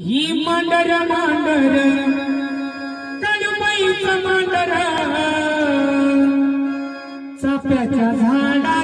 ही मांडर मांडर. काळूबाईच मांडर. चाप्याच्या झाडा